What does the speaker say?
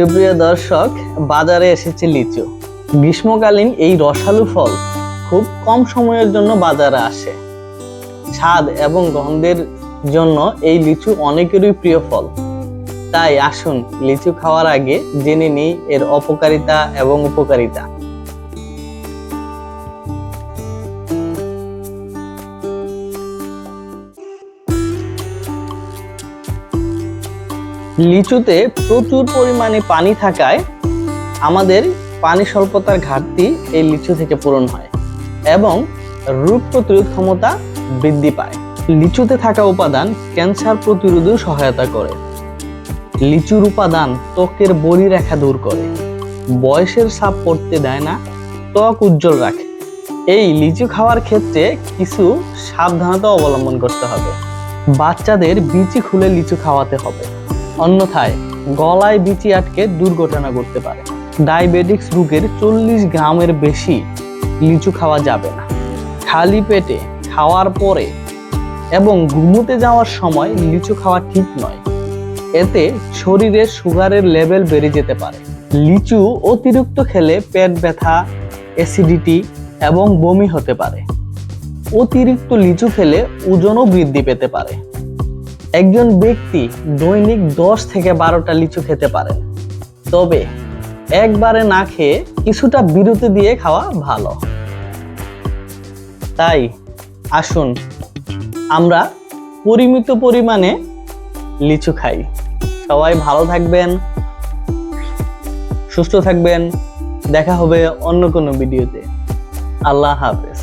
সুপ্রিয় দর্শক, বাজারে এসেছে লিচু। গ্রীষ্মকালীন এই রসালো ফল খুব কম সময়ের জন্য বাজারে আসে। স্বাদ এবং গন্ধের জন্য এই লিচু অনেকেরই প্রিয় ফল। তাই আসুন লিচু খাওয়ার আগে জেনে নিই এর অপকারিতা এবং উপকারিতা। লিচুতে প্রচুর পরিমাণে পানি থাকায় আমাদের পানি স্বল্পতার ঘাটতি এই লিচু থেকে পূরণ হয় এবং রোগ প্রতিরোধ ক্ষমতা বৃদ্ধি পায়। লিচুতে থাকা উপাদান ক্যান্সার প্রতিরোধেও সহায়তা করে। লিচুর উপাদান ত্বকের বড়ি রেখা দূর করে। বয়সের ছাপ পড়তে দেয় না, ত্বক উজ্জ্বল রাখে। এই লিচু খাওয়ার ক্ষেত্রে কিছু সাবধানতা অবলম্বন করতে হবে। বাচ্চাদের বিচি খুলে লিচু খাওয়াতে হবে। অন্যথায় গলায় বিচি আটকে দুর্ঘটনা ঘটতে পারে। ডায়াবেটিক্স রোগের চল্লিশ গ্রামের বেশি লিচু খাওয়া যাবে না। খালি পেটে খাওয়ার পরে এবং ঘুমোতে যাওয়ার সময় লিচু খাওয়া ঠিক নয়। এতে শরীরে সুগারের লেভেল বেড়ে যেতে পারে। লিচু অতিরিক্ত খেলে পেট ব্যথা, অ্যাসিডিটি এবং বমি হতে পারে। অতিরিক্ত লিচু খেলে ওজনও বৃদ্ধি পেতে পারে। একজন ব্যক্তি দৈনিক দশ থেকে বারোটা লিচু খেতে পারেন তবে একবারে না খেয়ে কিছুটা বিরতি দিয়ে খাওয়া ভালো। তাই আসুন, আমরা পরিমিত পরিমাণে লিচু খাই। সবাই ভালো থাকবেন, সুস্থ থাকবেন। দেখা হবে অন্য কোনো ভিডিওতে। আল্লাহ হাফেজ।